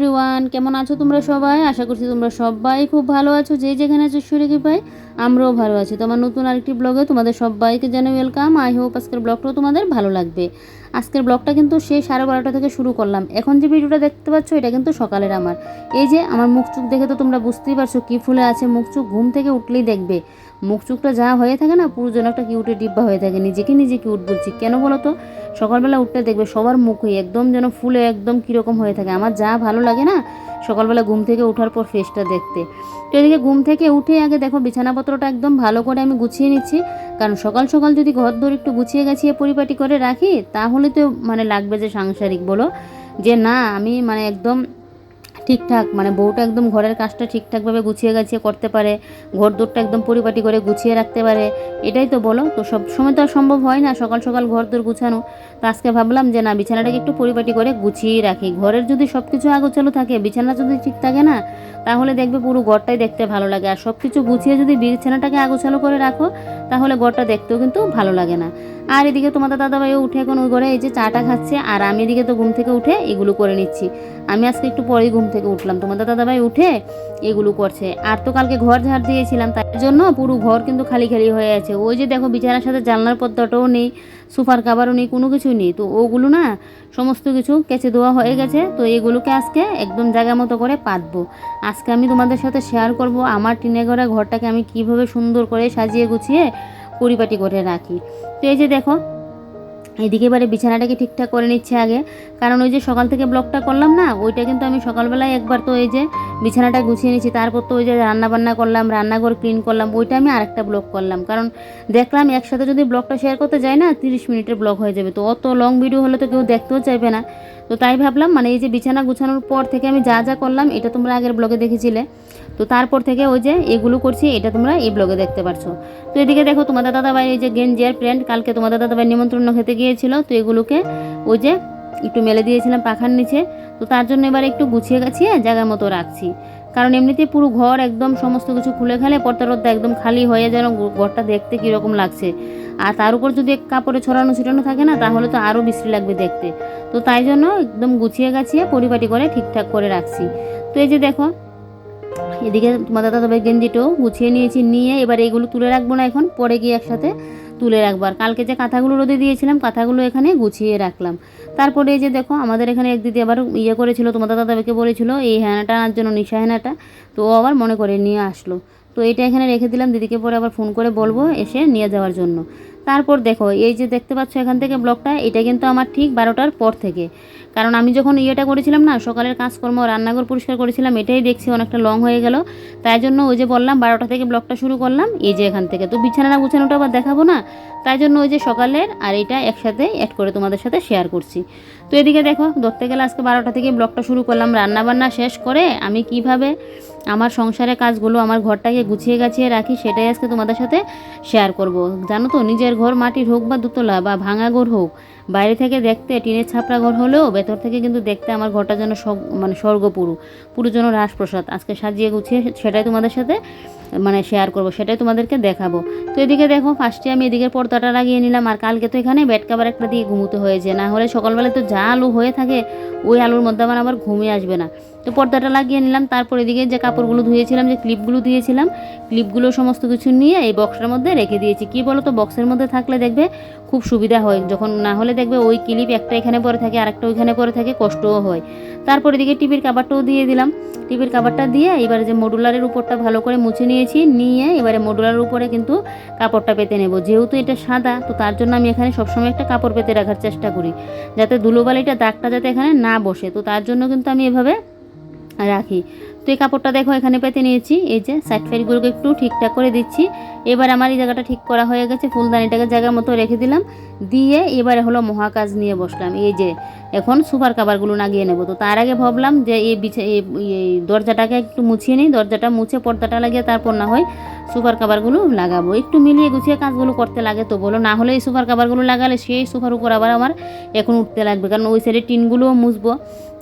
Everyone কেমন আছো তোমরা সবাই? আশা করছি তোমরা সবাই খুব ভালো আছো। যে যেখানে আছো শরীরে পাই? আমরাও ভালো আছি। তোমার নতুন আরেকটি ব্লগে তোমাদের সবাইকে জানাই ওয়েলকাম আই হোপ আজকের ব্লগটাও তোমাদের ভালো লাগবে। আজকের ব্লগটা কিন্তু সেই সাড়ে বারোটা থেকে শুরু করলাম। এখন যে ভিডিওটা দেখতে পাচ্ছ, এটা কিন্তু সকালের আমার। এই যে আমার মুখ চুখ দেখে তো তোমরা বুঝতেই পারছ কী ফুলে আছে। মুখ চুখ ঘুম থেকে উঠলেই দেখবে। মুখ চুখটা যা হয়ে থাকে না, পুরো যেন একটা কিউটের ডিব্বা হয়ে থাকে। নিজেকে নিজে কিউট বলছি। কেন বলো তো? সকালবেলা উঠতে দেখবে সবার মুখই একদম যেন ফুলে একদম কীরকম হয়ে থাকে। আমার যা ভালো লাগে না, সকালবেলা ঘুম থেকে ওঠার পর ফেসটা দেখতে। তো এদিকে ঘুম থেকে উঠে আগে দেখো বিছানাপত্রটা একদম ভালো করে আমি গুছিয়ে নিচ্ছি। কারণ সকাল সকাল যদি ঘর দৌড় একটু গুছিয়ে গাছিয়ে পরিপাটি করে রাখি, তাহলে তো মানে লাগবে যে সাংসারিক, বলো? যে না, আমি মানে একদম ঠিকঠাক মানে বউটা একদম ঘরের কাজটা ঠিকঠাকভাবে গুছিয়ে গাছিয়ে করতে পারে, ঘর দৌড়টা একদম পরিপাটি করে গুছিয়ে রাখতে পারে, এটাই তো বলো। তো সব সময় তো আর সম্ভব হয় না সকাল সকাল ঘর দৌড় গুছানো। তো আজকে ভাবলাম যে না, বিছানাটাকে একটু পরিপাটি করে গুছিয়ে রাখি। ঘরের যদি সব কিছু আগোছালো থাকে, বিছানা যদি ঠিক থাকে না, তাহলে দেখবে পুরো ঘরটাই দেখতে ভালো লাগে। আর সব কিছু গুছিয়ে যদি বিছানাটাকে আগোছালো করে রাখো, তাহলে ঘরটা দেখতেও কিন্তু ভালো লাগে না। আর এদিকে তোমাদের দাদাভাইও উঠে এখন ওই ঘরে এই যে চাটা খাচ্ছে, আর আমি এদিকে তো ঘুম থেকে উঠে এগুলো করে নিচ্ছি। আমি আজকে একটু পরেই ঘুম থেকে উঠলাম। তোমাদের দাদাভাই উঠে এগুলো করছে। আর তো কালকে ঘর ঝাড় দিয়েছিলাম, তার জন্য পুরো ঘর কিন্তু খালি খালি হয়ে আছে। ওই যে দেখো, বিছানার সাথে জানলার পর্দাটাও নেই। সোফার কাভারও নেই, কোনো কিছুই নেই। তো ওগুলো না সমস্ত কিছু কেচে দেওয়া হয়ে গেছে। তো এগুলোকে আজকে একদম জায়গা মতো করে পাতবো। আজকে আমি তোমাদের সাথে শেয়ার করব আমার টিনে ঘরে ঘরটাকে আমি কীভাবে সুন্দর করে সাজিয়ে গুছিয়ে পরিপাটি করে রাখি। তো এই যে দেখো এদিকে এবারে বিছানাটাকে ঠিকঠাক করে নিচ্ছে আগে। কারণ ওই যে সকাল থেকে ব্লগটা করলাম না, ওইটা কিন্তু আমি সকালবেলায় একবার তো এই যে বিছানাটা গুছিয়ে নিচ্ছি তারপর তো ওই যে রান্নাবান্না করলাম, রান্নাঘর ক্লিন করলাম, ওইটা আমি আরেকটা ব্লগ করলাম। কারণ দেখলাম একসাথে যদি ব্লগটা শেয়ার করতে যাই না, তিরিশ মিনিটের ব্লগ হয়ে যাবে। তো অত লং ভিডিও হলে তো কেউ দেখতেও চাইবে না। তো তাই ভাবলাম মানে এই যে বিছানা গুছানোর পর থেকে আমি যা যা করলাম, এটা তোমরা আগের ব্লগে দেখেছিলে। তো তারপর থেকে ওই যে এগুলো করছি, এটা তোমরা এই ব্লগে দেখতে পারছ। তো এদিকে দেখো তোমাদের দাদাভাই, এই যে গেঞ্জি আর প্যান্ট কালকে তোমাদের দাদাভাই নিমন্ত্রণ খেতে গিয়েছিল, তো এগুলোকে ওই যে একটু মেলে দিয়েছিলাম পাখার নিচে। তো তার জন্য এবার একটু গুছিয়ে গাছিয়ে জায়গার মতো রাখছি। কারণ এমনিতে পুরো ঘর একদম সমস্ত কিছু খুলে খেলে পর্দা টর্দা একদম খালি হয়ে যেন ঘরটা দেখতে কীরকম লাগছে। আর তার উপর যদি কাপড়ে ছড়ানো ছিটানো থাকে না, তাহলে তো আরও বিশ্রী লাগবে দেখতে। তো তাই জন্য একদম গুছিয়ে গাছিয়ে পরিপাটি করে ঠিকঠাক করে রাখছি। তো এই যে দেখো এদিকে তোমাদের দাদা ভাই গেঞ্জিটাও গুছিয়ে নিয়েছি, নিয়ে এবার এগুলো তুলে রাখব না এখন, পরে গিয়ে একসাথে তুলে রাখব। আর কালকে যে কাঁথাগুলো রোদে দিয়েছিলাম, কাঁথাগুলো এখানে গুছিয়ে রাখলাম। তারপরে এই যে দেখো, আমাদের এখানে এক দিদি আবার ইয়ে করেছিল তোমাদের দাদাভাইকে বলেছিল, এই হ্যানাটা আনার জন্য, নিশা হ্যানাটা তো ও আবার মনে করে নিয়ে আসলো। তো এটা এখানে রেখে দিলাম, দিদিকে পরে আবার ফোন করে বলব এসে নিয়ে যাওয়ার জন্য। তারপর দেখো, এই যে দেখতে পাচ্ছ এখান থেকে ব্লগটা এটা কিন্তু আমার ঠিক বারোটার পর থেকে। কারণ আমি যখন ইয়েটা করেছিলাম না, সকালের কাজকর্ম, রান্নাঘর পরিষ্কার করেছিলাম, এটাই দেখছি অনেকটা লং হয়ে গেল। তাই জন্য ওই যে বললাম, বারোটা থেকে ব্লগটা শুরু করলাম, এই যে এখান থেকে। তো বিছানা গুছানোটা আবার দেখাবো না, তাই জন্য ওই যে সকালের আর এটা একসাথে অ্যাড করে তোমাদের সাথে শেয়ার করছি। তো এদিকে দেখো, ধরতে গেলে আজকে বারোটা থেকে ব্লগটা শুরু করলাম রান্না বান্না শেষ করে আমি কীভাবে আমার সংসারের কাজগুলো, আমার ঘরটাকে গুছিয়ে গাছিয়ে রাখি, সেটাই আজকে তোমাদের সাথে শেয়ার করব। জানো তো, নিজের ঘর মাটির হোক বা দুতলা বা ভাঙা ঘর হোক বাইরে থেকে দেখতে টিনের ছাপড়া ঘর হলেও ভেতর থেকে কিন্তু দেখতে আমার ঘরটা যেন সব মানে স্বর্গপুরু। পুরো যেন রাসপ্রসাদ আজকে সাজিয়ে গুছিয়ে সেটাই তোমাদের সাথে মানে শেয়ার করব, সেটাই তোমাদেরকে দেখাবো। তো এদিকে দেখো ফার্স্টে আমি এদিকে পর্দাটা লাগিয়ে নিলাম, আর কালকে তো এখানে বেড কাভার একটা দিয়ে ঘুমোতে হয়েছে। না হলে সকালবেলায় তো যা আলু হয়ে থাকে, ওই আলুর মধ্যে আমার আবার ঘুমিয়ে আসবে না। তো পর্দাটা লাগিয়ে নিলাম, তারপর এদিকে যে কাপড়গুলো ধুয়েছিলাম, যে ক্লিপগুলো দিয়েছিলাম ক্লিপগুলো সমস্ত কিছু নিয়ে এই বক্সটার মধ্যে রেখে দিয়েছি। কি বলো তো বক্সের মধ্যে থাকলে দেখবে খুব সুবিধা হয়, যখন না হলে দেখবে ওই ক্লিপ একটা এখানে পরে থাকে আর একটা ওইখানে পরে থাকে, কষ্টও হয়। তারপর এদিকে টিভির কাবারটাও দিয়ে দিলাম। টিভির কাবারটা দিয়ে এবারে যে মডুলারের উপরটা ভালো করে মুছে নিয়েছি, নিয়ে এবারে মডুলারের উপরে কিন্তু কাপড়টা পেতে নেব। যেহেতু এটা সাদা, তো তার জন্য আমি এখানে সবসময় একটা কাপড় পেতে রাখার চেষ্টা করি। যাতে ধুলোবালিটা দাগটা যাতে এখানে না বসে, তো তার জন্য কিন্তু আমি এভাবে রাখি। তো এই কাপড়টা দেখো, এখানে পেতে নিয়েছি। এই যে সাইড ফাইডগুলোকে একটু ঠিকঠাক করে দিচ্ছি। এবার আমার এই জায়গাটা ঠিক করা হয়ে গেছে, ফুলদানিটাকে জায়গা মতো রেখে দিলাম। দিয়ে এবারে হলো মহাকাজ নিয়ে বসলাম। এই যে, এখন সুপার কাভারগুলো লাগিয়ে নেব। তো তার আগে ভাবলাম যে এই বিছা, এই দরজাটাকে একটু মুছিয়ে নিই। দরজাটা মুছে পর্দাটা লাগিয়ে তারপর না হয় সুপার কাভারগুলো লাগাবো। একটু মিলিয়ে গুছিয়ে কাজগুলো করতে লাগে তো বলো, না হলে এই সুপার কাভারগুলো লাগালে সেই সুপার উপর আবার আমার এখন উঠতে লাগবে। কারণ ওই সাইডে টিনগুলোও মুছবো।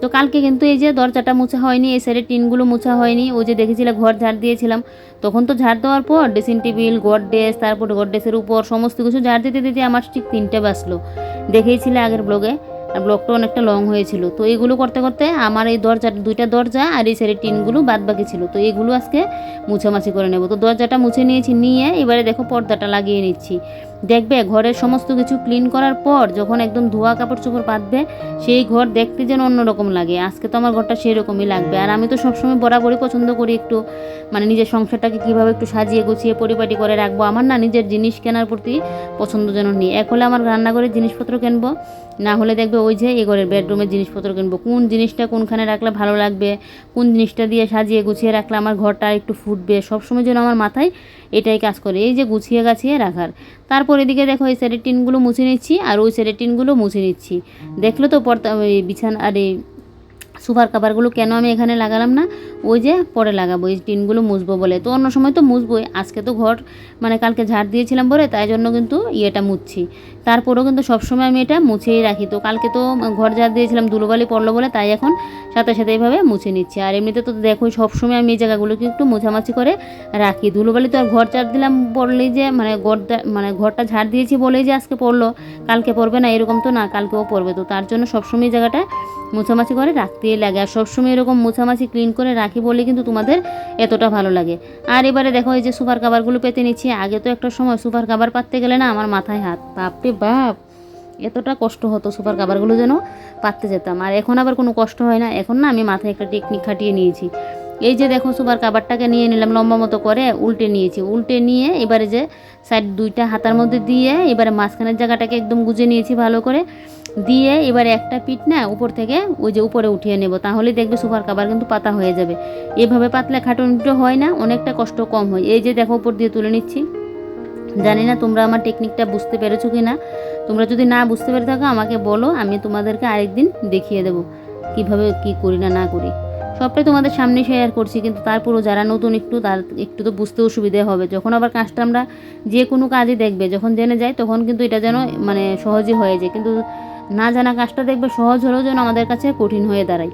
তো কালকে কিন্তু এই যে দরজাটা মুছা হয়নি, এই সাইডের টিনগুলো মুছা হয়নি, ওই যে দেখেছিলে ঘর ঝাড় দিয়েছিলাম। তখন তো ঝাড় দেওয়ার পর ড্রেসিং টেবিল গডডেস তারপর গডডেসের উপর সমস্ত কিছু ঝাড় দিতে দিতে আমার ঠিক তিনটে বাসলো দেখেইছিলে আগের ব্লগে আর ব্লগটা অনেকটা লং হয়েছিল। তো এইগুলো করতে করতে আমার এই দরজা, দুইটা দরজা আর এই সাইডের টিনগুলো বাদ বাকি ছিল। তো এইগুলো আজকে মুছামাছি করে নেব। তো দরজাটা মুছে নিয়েছি, নিয়ে এবারে দেখো পর্দাটা লাগিয়ে নিচ্ছি। দেখবে, ঘরের সমস্ত কিছু ক্লিন করার পর যখন একদম ধোয়া কাপড় চোপড় পাতবে, সেই ঘর দেখতে যেন অন্যরকম লাগে। আজকে তো আমার ঘরটা সেই রকমই লাগবে। আর আমি তো সবসময় বরাবরই পছন্দ করি একটু মানে নিজের সংসারটাকে কীভাবে একটু সাজিয়ে গুছিয়ে পরিপাটি করে রাখব। আমার না নিজের জিনিস কেনার প্রতি পছন্দ যেন নেই। এক হলে আমার রান্নাঘরের জিনিসপত্র কিনবো, না হলে দেখবে ওই যে এই ঘরের বেডরুমের জিনিসপত্র কিনবো। কোন জিনিসটা কোনখানে রাখলে ভালো লাগবে, কোন জিনিসটা দিয়ে সাজিয়ে গুছিয়ে রাখলে আমার ঘরটা একটু ফুটবে, সবসময় যেন আমার মাথায় এটাই কাজ করে। এই যে গুছিয়ে গাছিয়ে রাখার। তারপর এদিকে দেখো এই সাইডের টিনগুলো মুছে নিচ্ছি, আর ওই সাইডের টিনগুলো মুছে নিচ্ছি। দেখল তো পর্দা, ওই বিছানা, আর এই সুপার কাভারগুলো কেন আমি এখানে লাগালাম না? ওই যে পরে লাগাবো, এই টিনগুলো মুছবো বলে। তো অন্য সময় তো মুছবোই। আজকে তো ঘর মানে কালকে ঝাড় দিয়েছিলাম বলে, তাই জন্য কিন্তু ইয়েটা মুছছি। তারপরেও কিন্তু সবসময় আমি এটা মুছেই রাখি। তো কালকে তো ঘর ঝাড় দিয়েছিলাম, ধুলোবালি পড়ল বলে, তাই এখন সাথে সাথে এইভাবে মুছে নিচ্ছি। আর এমনিতে তো দেখো সবসময় আমি এই জায়গাগুলোকে একটু মোছামাছি করে রাখি। ধুলোবালি তো আর ঘর ঝাড় দিলাম বললেই যে মানে ঘর মানে ঘরটা ঝাড় দিয়েছি বলেই যে আজকে পড়ল। কালকে পড়বে না, এরকম তো না, কালকেও পড়বে। তো তার জন্য সবসময় জায়গাটা মোছামাছি করে রাখতেই লাগে। আর সবসময় এরকম মোছামাছি ক্লিন করে রাখি বলে কিন্তু তোমাদের এতটা ভালো লাগে। আর এবারে দেখো এই যে সুপার কাভারগুলো পেতে নিচ্ছি। আগে তো একটা সময় সুপার কাভার পাততে গেলে না আমার মাথায় হাত। বাপরে বাপ! এতটা কষ্ট হতো সুপার কাভারগুলো যেন পাততে যেতাম। আর এখন আবার কোনো কষ্ট হয় না। এখন না আমি মাথায় একটা টেকনিক খাটিয়ে নিয়েছি। এই যে দেখো সুপার কাভারটাকে নিয়ে নিলাম লম্বা মতো করে, উল্টে নিয়েছি। উল্টে নিয়ে এবারে যে সাইড দুইটা হাতার মধ্যে দিয়ে এবারে মাঝখানের জায়গাটাকে একদম গুজে নিয়েছি ভালো করে। দিয়ে এবারে একটা পিঠ না উপর থেকে ওই যে উপরে উঠিয়ে নেব, তাহলেই দেখবে সুপার কাভার কিন্তু পাতা হয়ে যাবে। এভাবে পাতলে খাটুনিটো হয় না, অনেকটা কষ্ট কম হয়। এই যে দেখো উপর দিয়ে তুলে নিচ্ছি। জানি না তোমরা আমার টেকনিকটা বুঝতে পেরেছ কি না তোমরা যদি না বুঝতে পেরে থাকো, আমাকে বলো, আমি তোমাদেরকে আরেকদিন দেখিয়ে দেবো। কীভাবে কি করি না না করি। সবটাই তোমাদের সামনে শেয়ার করছি, কিন্তু তারপরও যারা নতুন একটু, তার একটু তো বুঝতে অসুবিধে হবে। যখন আবার কাজটা আমরা যে কোনো কাজই দেখবে, যখন জেনে যাই তখন কিন্তু এটা যেন মানে সহজই হয়ে যায়। কিন্তু না জানা কাজটা দেখবে সহজ হলেও যেন আমাদের কাছে কঠিন হয়ে দাঁড়ায়।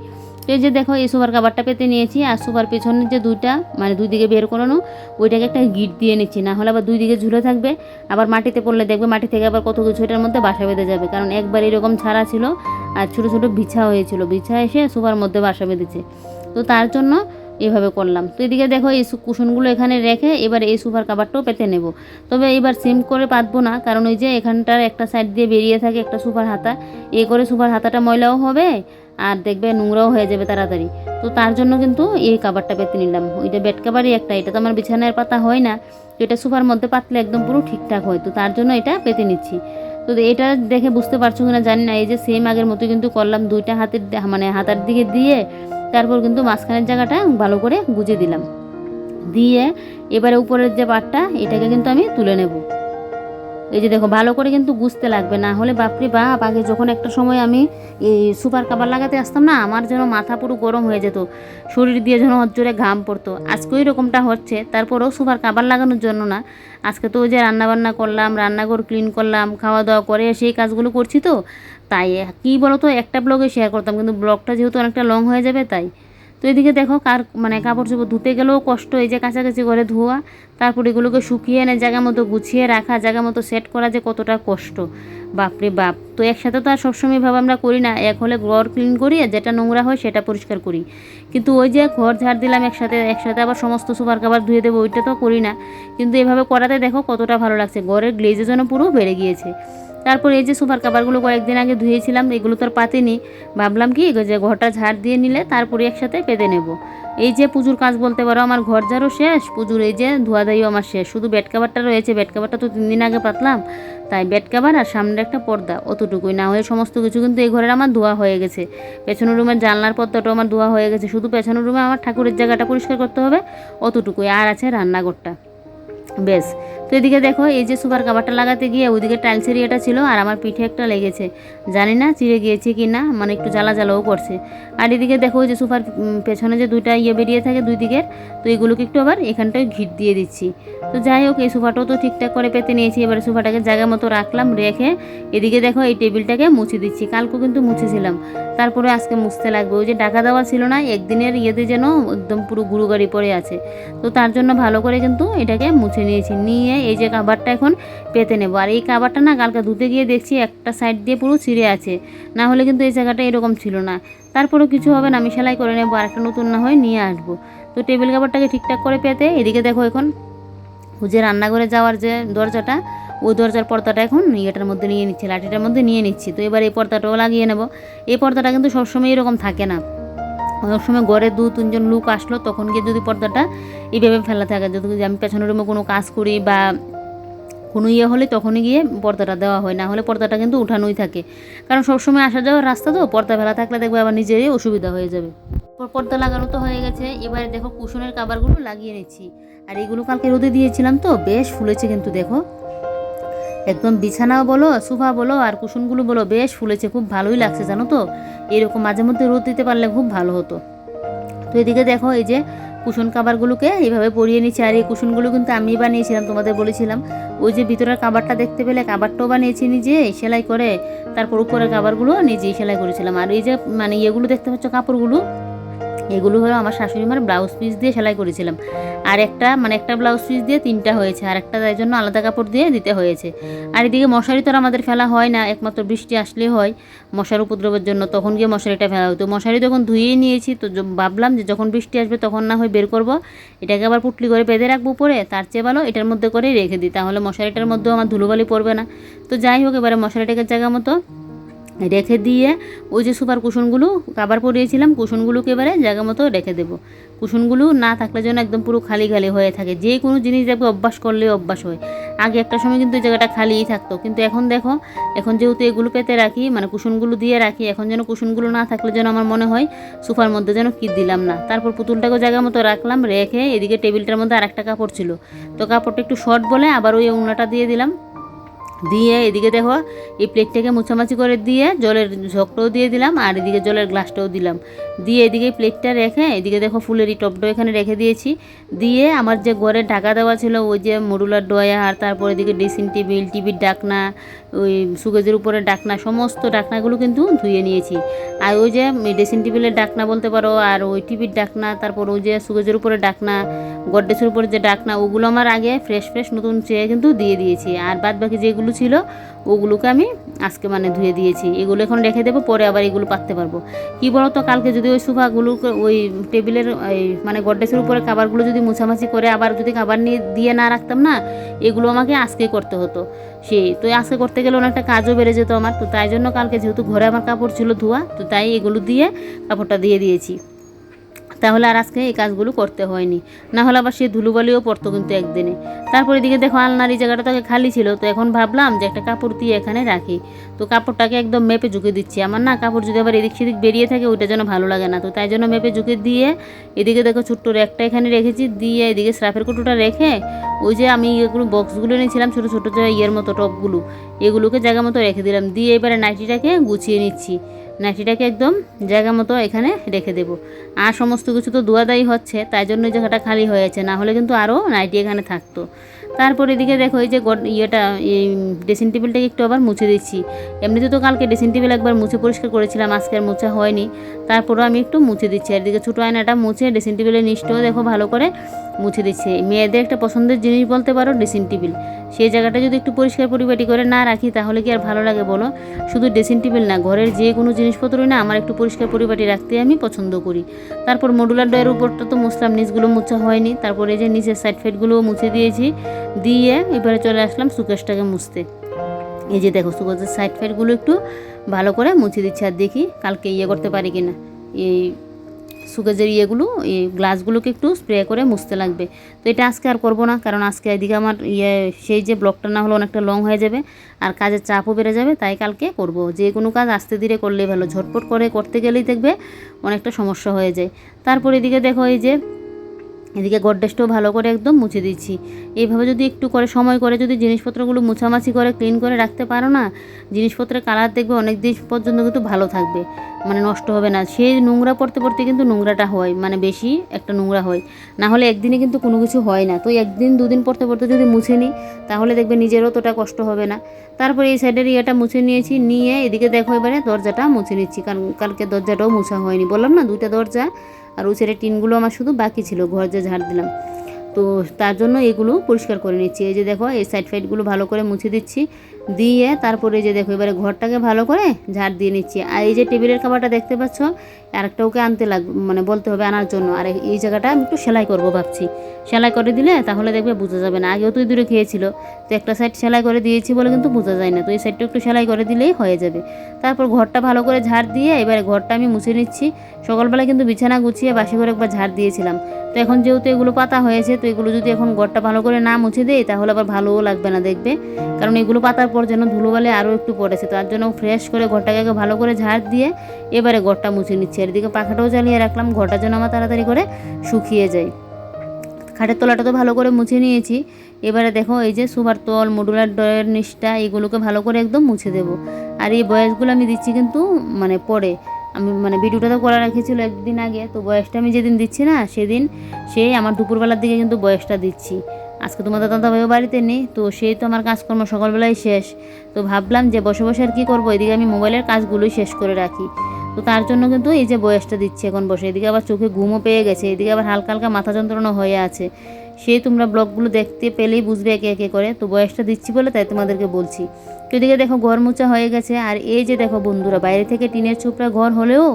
এই যে দেখো, এই সুপার কাবারটা পেতে নিয়েছি, আর সুপার পেছনের যে দুইটা মানে দুই দিকে বের করানো ওইটাকে একটা গিট দিয়ে নিচ্ছি। না হলে আবার দুই দিকে ঝুলে থাকবে, আবার মাটিতে পড়লে দেখবে মাটি থেকে আবার কত কিছু এটার মধ্যে বাসা বেঁধে যাবে। কারণ একবার এরকম ছাড়া ছিল, আর ছোটো ছোটো বিছা হয়েছিল। বিছা এসে সুপার মধ্যে বাসা বেঁধেছে। তো তার জন্য এভাবে করলাম। তো এদিকে দেখো এই কুশনগুলো এখানে রেখে এবার এই সুপার কাবারটাও পেতে নেব। তবে এবার সিম করে পাতবো না, কারণ ওই যে এখানটার একটা সাইড দিয়ে বেরিয়ে থাকে একটা সুপার হাতা। এ করে সুপার হাতাটা ময়লাও হবে আর দেখবে নোংরাও হয়ে যাবে তাড়াতাড়ি। তো তার জন্য কিন্তু এই কাবারটা পেতে নিলাম। ওইটা বেড কাবারই একটা, এটা তো আমার বিছানার পাতা হয় না। তো এটা সুপার মধ্যে পাতলে একদম পুরো ঠিকঠাক হয়। তো তার জন্য এটা পেতে নিচ্ছি। তো এটা দেখে বুঝতে পারছ কিনা জানি না, এই যে সেম আগের মতো কিন্তু করলাম দুইটা হাতের মানে হাতার দিকে দিয়ে তারপর কিন্তু মাঝখানের জায়গাটা ভালো করে গুজে দিলাম। দিয়ে এবারে উপরের যে পাটটা, এটাকে কিন্তু আমি তুলে নেব। এই যে দেখো, ভালো করে কিন্তু গুছতে লাগবে। না হলে বাপরে বাপ, আগে যখন একটা সময় আমি এই সুপার কাবার লাগাতে আসতাম না, আমার যেন মাথা পুরো গরম হয়ে যেত। শরীর দিয়ে যেন জোরে ঘাম পড়তো। আজকে ওই রকমটা হচ্ছে, তারপরেও সুপার কাবার লাগানোর জন্য না। আজকে তো ওই যে রান্নাবান্না করলাম, রান্নাঘর ক্লিন করলাম খাওয়া দাওয়া করে সেই কাজগুলো করছি তো। তাই, কী বলো তো একটা ব্লগে শেয়ার করতাম, কিন্তু ব্লগটা যেহেতু অনেকটা লং হয়ে যাবে, তাই। তো এদিকে দেখো কার মানে কাপড় চোপড় ধুতে গেলেও কষ্ট, এই যে কাছাকাছি করে ধোয়া, তারপর এগুলোকে শুকিয়ে এনে জায়গা মতো গুছিয়ে রাখা, জায়গা মতো সেট করা যে কতটা কষ্ট। বাপরে বাপ। তো একসাথে তো আর সবসময় ভাবে আমরা করি না। এক হলে ঘর ক্লিন করি আর যেটা নোংরা হয় সেটা পরিষ্কার করি। কিন্তু ওই যে ঘর ঝাড় দিলাম একসাথে একসাথে আবার সমস্ত সুপার কাবার ধুয়ে দেবো, ওইটা তো করি না। কিন্তু এভাবে করাতে দেখো কতটা ভালো লাগছে। ঘরের গ্লেজের জন্য পুরো বেড়ে গিয়েছে। তারপর এই যে সুপার কাবারগুলো কয়েকদিন আগে ধুয়েছিলাম, এগুলো তো আর পাতিনি। ভাবলাম কি যে ঘরটা ঝাড় দিয়ে নিলে তারপরে একসাথে পেতে নেব। এই যে পুজোর কাজ বলতে পারো, আমার ঘর ঝাড়ও শেষ, পুজোর এই যে ধোয়া ধোয়াধাইও আমার শেষ। শুধু বেড কাভারটা রয়েছে বেড কাভারটা তো তিন দিন আগে পাতলাম, তাই বেড কাভার আর সামনে একটা পর্দা, অতটুকুই। না হয়ে সমস্ত কিছু কিন্তু এই ঘরের আমার ধোয়া হয়ে গেছে। পেছনের রুমের জানলার পর্দাটাও আমার ধোয়া হয়ে গেছে। শুধু পেছনের রুমে আমার ঠাকুরের জায়গাটা পরিষ্কার করতে হবে, অতটুকুই। আর আছে রান্নাঘরটা। বেশ তো এদিকে দেখো, এই যে সুপার কাবারটা লাগাতে গিয়ে ওইদিকে টাইলসের ইয়েটা ছিল আর আমার পিঠে একটা লেগেছে। জানি না চিড়ে গিয়েছে কি না মানে একটু জ্বালা জ্বালাও করছে। আর এদিকে দেখো যে সুপার পেছনে যে দুইটা ইয়ে বেরিয়ে থাকে দুই দিকের, তো এগুলোকে একটু আবার এখানটায় ঘিট দিয়ে দিচ্ছি। তো যাই হোক, এই সোফাটাও তো ঠিকঠাক করে পেতে নিয়েছি, এবারে সোফাটাকে জায়গা মতো রাখলাম, রেখে এদিকে দেখো, এই টেবিলটাকে মুছে দিচ্ছি। কালকেও কিন্তু মুছেছিলাম, তারপরে আজকে মুছতে লাগবে। ওই যে ডাকা দেওয়া ছিল না, একদিনের ইয়েতে যেন একদম পুরো গুরু গাড়ি পড়ে আছে। তো তার জন্য ভালো করে কিন্তু এটাকে মুছে নিয়েছি, নিয়ে নিয়ে এই যে কাবারটা এখন পেতে নেব। আর এই কাবারটা না কালকে ধুতে গিয়ে দেখছি একটা সাইড দিয়ে পুরো ছিঁড়ে আছে। না হলে কিন্তু এই জায়গাটা এরকম ছিল না। তারপরেও কিছু হবে না, আমি সেলাই করে নেব আর একটা নতুন না হয় নিয়ে আসব। তো টেবিল কাবারটাকে ঠিকঠাক করে পেতে, এদিকে দেখো এখন যে রান্নাঘরে যাওয়ার যে দরজাটা, ওই দরজার পর্দাটা এখন ইয়েটার মধ্যে নিয়ে নিচ্ছে, লাঠিটার মধ্যে নিয়ে নিচ্ছি। তো এবার এই পর্দাটাও লাগিয়ে নেব। এই পর্দাটা কিন্তু সবসময় এরকম থাকে না। অনেক সময় ঘরে দু তিনজন লোক আসলো, তখন গিয়ে যদি পর্দাটা এইভাবে ফেলা থাকে, যদি আমি পেছনের রুমে কোনো কাজ করি বা কোনো ইয়ে হলে তখনই গিয়ে পর্দাটা দেওয়া হয়। না হলে পর্দাটা কিন্তু উঠানোই থাকে। কারণ সবসময় আসা যাওয়ার রাস্তা তো, পর্দা ফেলা থাকলে দেখবে আবার নিজেরই অসুবিধা হয়ে যাবে। পর্দা লাগানো তো হয়ে গেছে। এবারে দেখো কুশনের কাবারগুলো লাগিয়ে নিচ্ছি। আর এগুলো কালকে রোদে দিয়েছিলাম তো, বেশ ফুলেছে কিন্তু দেখো। একদম বিছানাও বলো, সোফা বলো আর কুশনগুলো বলো, বেশ ফুলেছে, খুব ভালোই লাগছে, জানো তো? এরকম মাঝে মধ্যে রোদ দিতে পারলে খুব ভালো হতো। তো এদিকে দেখো, এই যে কুশন কাবারগুলোকে এইভাবে পরিয়ে নিচ্ছি আর এই কুশনগুলো কিন্তু আমি বানিয়েছিলাম তোমাদের বলেছিলাম। ওই যে ভিতরের কাবারটা দেখতে পেলে কাবারটাও বানিয়েছি নিজে সেলাই করে, তারপর উপরের কাবারগুলো নিজেই সেলাই করেছিলাম। আর এই যে মানে ইয়েগুলো দেখতে পাচ্ছ, কাপড়গুলো? এগুলো হলো আমার শাশুড়ি মার ব্লাউজ পিস দিয়ে সেলাই করেছিলাম। আর একটা মানে একটা ব্লাউজ পিস দিয়ে তিনটা হয়েছে, আর একটা তাই জন্য আলাদা কাপড় দিয়ে দিতে হয়েছে। আর এদিকে মশারি তো আর আমাদের ফেলা হয় না, একমাত্র বৃষ্টি আসলে হয়। মশার উপদ্রবের জন্য তখন গিয়ে মশারিটা ফেলা হতো। মশারি তখন ধুয়েই নিয়েছি, তো ভাবলাম যে যখন বৃষ্টি আসবে তখন না হয় বের করব। এটাকে আবার পুটলি করে বেঁধে রাখব পরে তার চেয়ে ভালো এটার মধ্যে করেই রেখে দিই। তাহলে মশারিটার মধ্যেও আমার ধুলোবালি পড়বে না। তো যাই হোক, এবারে মশারিটাকে জায়গা মতো রেখে দিয়ে ওই যে সুপার কুশনগুলো কাবার পরিয়েছিলাম, কুশনগুলোকে এবারে জায়গা মতো রেখে দেবো। কুশনগুলো না থাকলে যেন একদম পুরো খালি খালি হয়ে থাকে। যে কোনো জিনিস দেখবে অভ্যাস করলে অভ্যাস হয়। আগে একটা সময় কিন্তু জায়গাটা খালিই থাকতো। কিন্তু এখন দেখো, এখন যেহেতু এগুলো পেতে রাখি মানে কুশনগুলো দিয়ে রাখি, এখন যেন কুশনগুলো না থাকলে যেন আমার মনে হয় সোফার মধ্যে যেন কি দিলাম না। তারপর পুতুলটাকে জায়গা মতো রাখলাম, রেখে এদিকে টেবিলটার মধ্যে আরেকটা কাপড় ছিল। তো কাপড়টা একটু শর্ট বলে আবার ওই উন্নাটা দিয়ে দিলাম। দিয়ে এদিকে দেখো, এই প্লেটটাকে মোছামাছি করে দিয়ে জলের ঝকটাও দিয়ে দিলাম আর এদিকে জলের গ্লাসটাও দিলাম। দিয়ে এদিকে প্লেটটা রেখে এদিকে দেখো ফুলের এই টপটাও এখানে রেখে দিয়েছি। দিয়ে আমার যে ঘরে ঢাকা দেওয়া ছিল, ওই যে মরুলার আর তারপর এদিকে ড্রেসিং টেবিল টিভির ডাকনা ওই সুগেজের উপরে ডাকনা, সমস্ত ডাকনাগুলো কিন্তু ধুয়ে নিয়েছি। আর ওই যে ড্রেসিং টেবিলের ডাকনা বলতে পারো, আর ওই টিভির ডাকনা, তারপর ওই যে সুগেজের উপরে ডাকনা গড্রেসের উপরে যে ডাকনা, ওগুলো আমার আগে ফ্রেশ ফ্রেশ নতুন চেয়ে কিন্তু দিয়ে দিয়েছি। আর বাদ বাকি যেগুলো ছিল, ওগুলোকে আমি আজকে মানে ধুয়ে দিয়েছি। এগুলো এখন রেখে দেবো, পরে আবার এগুলো পাততে পারব। কী তো কালকে যদি ওই সোফাগুলো, ওই টেবিলের মানে গড্রেসের উপরে খাবারগুলো যদি মুছামাছি করে আবার যদি খাবার নিয়ে, দিয়ে না রাখতাম না, এগুলো আমাকে আজকেই করতে হতো। সেই তো আজকে করতে গেলে অনেকটা কাজও বেড়ে যেত আমার, তো তাই জন্য কালকে যেহেতু ঘরে আমার কাপড় ছিল ধোয়া, তো তাই এগুলো দিয়ে কাপড়টা দিয়ে দিয়েছি। তাহলে আর আজকে এই কাজগুলো করতে হয়নি। না হলে আবার সে ধুলোবালিও পড়তো কিন্তু একদিনে। তারপরে এদিকে দেখো আলনারি জায়গাটা তো আগে খালি ছিল, তো এখন ভাবলাম যে একটা কাপড় দিয়ে এখানে রাখি। তো কাপড়টাকে একদম মেপে ঝুঁকে দিচ্ছি। আমার না কাপড় যদি আবার এদিক সেদিক বেরিয়ে থাকে, ওইটা যেন ভালো লাগে না। তো তাই জন্য মেপে ঝুঁকে দিয়ে এদিকে দেখো ছোট্ট র্যাকটা এখানে রেখেছি, দিয়ে এদিকে স্রাফের কুটোটা রেখে ওই যে আমি এগুলো বক্সগুলো নিয়েছিলাম ছোটো ছোটো যে ইয়ের মতো টপগুলো, এগুলোকে জায়গা মতো রেখে দিলাম। দিয়ে এবারে নাইটিটাকে গুছিয়ে নিচ্ছি। নাইটিটাকে একদম জায়গা মতো এখানে রেখে দেব। আর সমস্ত কিছু তো দোয়াদাই হচ্ছে, তাই জন্য জায়গাটা খালি হয়েছে। না হলে কিন্তু আরও নাইটি এখানে থাকতো। তারপর এদিকে দেখো এই যে ইয়েটা, এই ড্রেসিং টেবিলটাকে একটু আবার মুছে দিচ্ছি। এমনিতে তো কালকে ড্রেসিং টেবিল একবার মুছে পরিষ্কার করেছিলাম, আজকে আর মুছা হয়নি। তারপরও আমি একটু মুছে দিচ্ছি। আর এদিকে ছোটো আয়নাটা মুছে ড্রেসিং টেবিলের নিচটাও দেখো ভালো করে মুছে দিচ্ছে। মেয়েদের একটা পছন্দের জিনিস বলতে পারো ড্রেসিং টেবিল সেই জায়গাটা যদি একটু পরিষ্কার পরিপাটি করে না রাখি, তাহলে কি আর ভালো লাগে বলো? শুধু ড্রেসিং টেবিল না, ঘরের যে কোনো জিনিসপত্রই না আমার একটু পরিষ্কার পরিপাটি রাখতে আমি পছন্দ করি। তারপর মডুলার ডয়ের উপরটা তো মুছলাম, নিচগুলো মুছা হয়নি। তারপরে যে নিচের সাইড ফাইডগুলোও মুছে দিয়েছি। দিয়ে এবারে চলে আসলাম সুকেশটাকে মুছতে। এই যে দেখো সুকেশের সাইড ফাইডগুলো একটু ভালো করে মুছে দিচ্ছি আর দেখি কালকে ইয়ে করতে পারি কি না এই সুকেজের ইয়েগুলো, এই গ্লাসগুলোকে একটু স্প্রে করে মুছতে লাগবে। তো এটা আজকে আর করব না, কারণ আজকে এদিকে আমার ইয়ে সেই যে ব্লকটা না হলে অনেকটা লং হয়ে যাবে আর কাজের চাপও বেড়ে যাবে, তাই কালকে করব। যে কোনো কাজ আস্তে ধীরে করলেই ভালো, ঝটপট করে করতে গেলেই দেখবে অনেকটা সমস্যা হয়ে যায়। তারপর এদিকে দেখো এই যে এদিকে গডরেজটাও ভালো করে একদম মুছে দিচ্ছি। এইভাবে যদি একটু করে সময় করে যদি জিনিসপত্রগুলো মুছামাছি করে ক্লিন করে রাখতে পারো না, জিনিসপত্রের কালার দেখবে অনেক দিন পর্যন্ত কিন্তু ভালো থাকবে। মানে নষ্ট হবে না। সেই নোংরা পড়তে পড়তে কিন্তু নোংরাটা হয় মানে বেশি একটা নোংরা হয়। না হলে একদিনে কিন্তু কোনো কিছু হয় না। তো একদিন, দুদিন পড়তে পড়তে যদি মুছে নিই, তাহলে দেখবে নিজেরও তোটা কষ্ট হবে না। তারপরে এই সাইডের ইয়েটা মুছে নিয়েছি, নিয়ে এদিকে দেখো এবারে দরজাটা মুছে নিচ্ছি। কারণ কালকে দরজাটাও মুছা হয়নি। বললাম না, দুইটা দরজা আর ওই সাইডের টিনগুলো আমার শুধু বাকি ছিল, ঘর যে ঝাড় দিলাম। তো তার জন্য এগুলো পরিষ্কার করে নিচ্ছি। এই যে দেখো, এই সাইড ফাইডগুলো ভালো করে মুছে দিচ্ছি। দিয়ে তারপরে যে দেখো, এবারে ঘরটাকে ভালো করে ঝাড় দিয়ে নিচ্ছি। আর এই যে টেবিলের খাবারটা দেখতে পাচ্ছ, আরেকটা ওকে আনতে লাগ মানে বলতে হবে আনার জন্য। আর এই জায়গাটা আমি একটু সেলাই করব ভাবছি। সেলাই করে দিলে তাহলে দেখবে বোঝা যাবে না। আগেও তুই দূরে খেয়েছিল। তো একটা সাইড সেলাই করে দিয়েছি বলে কিন্তু বোঝা যায় না। তো এই সাইডটা একটু সেলাই করে দিলেই হয়ে যাবে। তারপর ঘরটা ভালো করে ঝাড় দিয়ে এবারে ঘরটা আমি মুছে নিচ্ছি। সকালবেলা কিন্তু বিছানা গুছিয়ে বাসি করে একবার ঝাড় দিয়েছিলাম। তো এখন যেহেতু এগুলো পাতা হয়েছে, তো এগুলো যদি এখন ঘরটা ভালো করে না মুছে দেই, তাহলে আবার ভালোও লাগবে না দেখবে। কারণ এগুলো পাতার পর যেন ধুলোবালে আরও একটু পড়েছে। তার জন্য ফ্রেশ করে ঘরটাকে আগে ভালো করে ঝাড় দিয়ে এবারে ঘরটা মুছে নিচ্ছি। এদিকে পাখাটাও জ্বালিয়ে রাখলাম, ঘরটা যেন আমার তাড়াতাড়ি করে শুকিয়ে যায়। খাটের তলাটা তো ভালো করে মুছে নিয়েছি। এবারে দেখো এই যে সুপার তল মডুলার ডয়ের নিচটা, এগুলোকে ভালো করে একদম মুছে দেবো। আর এই বয়সগুলো আমি দিচ্ছি কিন্তু মানে পরে। আমি মানে ভিডিওটা তো করা রেখেছিল একদিন আগে, তো বয়সটা আমি যেদিন দিচ্ছি না, সেদিন সেই আমার দুপুরবেলার দিকে কিন্তু বয়সটা দিচ্ছি। আজকে তোমাদের দাদা ভাইও বাড়িতে নেই, তো সেই তো আমার কাজকর্ম সকালবেলায় শেষ। তো ভাবলাম যে বসে বসে আর কী করব? এদিকে আমি মোবাইলের কাজগুলোই শেষ করে রাখি। তো তার জন্য কিন্তু এই যে বয়সটা দিচ্ছে এখন বসে, এদিকে আবার চোখে ঘুমও পেয়ে গেছে, এদিকে আবার হালকা হালকা মাথা যন্ত্রণা হয়ে আছে। সেই তোমরা ব্লগগুলো দেখতে পেলেই বুঝবে একে একে করে। তো বয়সটা দিচ্ছি বলে তাই তোমাদেরকে বলছি। তো এদিকে দেখো ঘর মোচা হয়ে গেছে, আর এই যে দেখো বন্ধুরা, বাইরে থেকে টিনের চুপড়া ঘর হলেও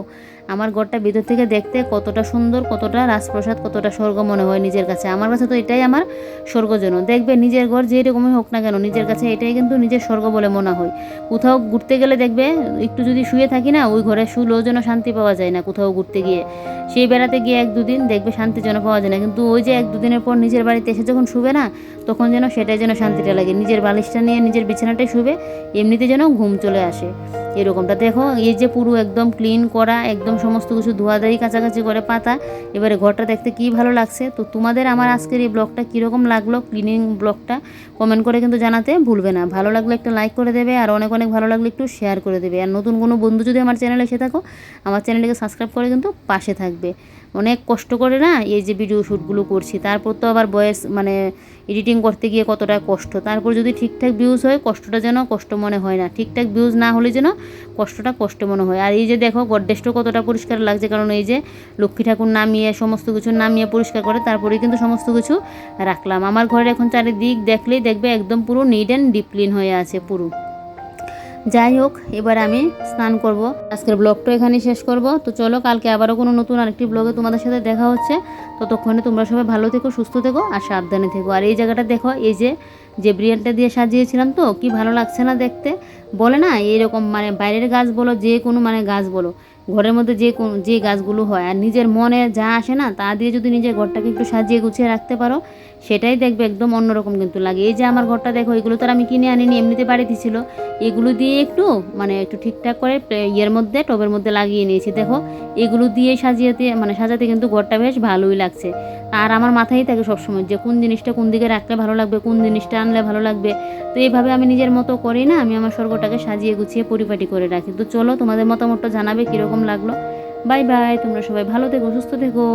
আমার ঘরটা ভিতর থেকে দেখতে কতটা সুন্দর, কতটা রাজপ্রসাদ, কতটা স্বর্গ মনে হয় নিজের কাছে। আমার কাছে তো এটাই আমার স্বর্গজনক। দেখবে নিজের ঘর যেই রকমই হোক না কেন, নিজের কাছে এটাই কিন্তু নিজের স্বর্গ বলে মনে হয়। কোথাও ঘুরতে গেলে দেখবে একটু যদি শুয়ে থাকি না, ওই ঘরে শুলেও যেন শান্তি পাওয়া যায় না কোথাও ঘুরতে গিয়ে। সেই বেড়াতে গিয়ে এক দুদিন দেখবে শান্তি যেন পাওয়া যায় না। কিন্তু ওই যে এক দুদিনের পর নিজের বাড়িতে এসে যখন শুবে না, তখন যেন সেটাই যেন শান্তিটা লাগে। নিজের বালিশটা নিয়ে নিজের বিছানাটাই শুবে, এমনিতে যেন ঘুম চলে আসে। এরকমটা। দেখো, এই যে পুরো একদম ক্লিন করা, একদম সমস্ত কিছু ধোয়াধারি কাছাকাছি করে পাতা, এবারে ঘরটা দেখতে কি ভালো লাগছে? তো তোমাদের আমার আজকের এই ব্লগটা কীরকম লাগল? ক্লিনিং ব্লগটা কমেন্ট করে কিন্তু জানাতে ভুলবে না। ভালো লাগলে একটা লাইক করে দেবে, আর অনেক অনেক ভালো লাগলে একটু শেয়ার করে দেবে। আর নতুন কোনো বন্ধু যদি আমার চ্যানেলে এসে থাকো, আমার চ্যানেলটিকে সাবস্ক্রাইব করে কিন্তু পাশে থাকবে। অনেক কষ্ট করে না এই যে ভিডিও শ্যুটগুলো করছি। তারপর তো আবার বয়স মানে এডিটিং করতে গিয়ে কতটা কষ্ট। তারপর যদি ঠিকঠাক ভিউজ হয়, কষ্টটা যেন কষ্ট মনে হয় না। ঠিকঠাক ভিউজ না হলে যেন কষ্টটা কষ্ট মনে হয়। আর এই যে দেখো গড্ডেসটা কতটা পরিষ্কার লাগছে। কারণ এই যে লক্ষ্মী ঠাকুর নামিয়ে, সমস্ত কিছু নামিয়ে পরিষ্কার করে, তারপরে কিন্তু সমস্ত কিছু রাখলাম। আমার ঘরে এখন চারিদিক দেখলেই দেখবে একদম পুরো নিট অ্যান্ড ডিপ ক্লিন হয়ে আছে পুরো। যাই হোক, এবার আমি স্নান করব। আজকের ব্লগটা এখানে শেষ করব। তো চলো, কালকে আবারও কোনো নতুন আরেকটি ব্লগে তোমাদের সাথে দেখা হচ্ছে। ততক্ষণে তোমরা সবাই ভালো থেকো, সুস্থ থেকো আর সাবধানে থেকো। আর এই জায়গাটা দেখো, এই যে যে ব্রিয়ানটা দিয়ে সাজিয়েছিলাম তো, কি ভালো লাগছে না দেখতে? বলে না এইরকম মানে বাইরের গাছ বলো, যে কোনো মানে গাছ বলো, ঘরের মধ্যে যে কোন, যে গাছগুলো হয়। আর নিজের মনে যা আসে না, তা দিয়ে যদি নিজের ঘরটাকে একটু সাজিয়ে গুছিয়ে রাখতে পারো সেটাই দেখবে একদম অন্যরকম কিন্তু লাগে। এই যে আমার ঘরটা দেখো, এগুলো তো আর আমি কিনে আনিনি, এমনিতে বাড়িতে ছিল। এগুলো দিয়ে একটু মানে একটু ঠিকঠাক করে ইয়ের মধ্যে, টবের মধ্যে লাগিয়ে নিয়েছি। দেখো, এগুলো দিয়ে সাজিয়েতে মানে সাজাতে কিন্তু ঘরটা বেশ ভালোই লাগছে। আর আমার মাথায় থাকে সবসময় যে, কোন জিনিসটা কোন দিকে রাখলে ভালো লাগবে, কোন জিনিসটা আনলে ভালো লাগবে। তো এইভাবে আমি নিজের মতো করি না, আমি আমার স্বর্গটাকে সাজিয়ে গুছিয়ে পরিপাটি করে রাখি। তো চলো, তোমাদের মতামতটা জানাবে কীরকম লাগল। বাই বাই, তোমরা সবাই ভালো থেকো, সুস্থ থেকো।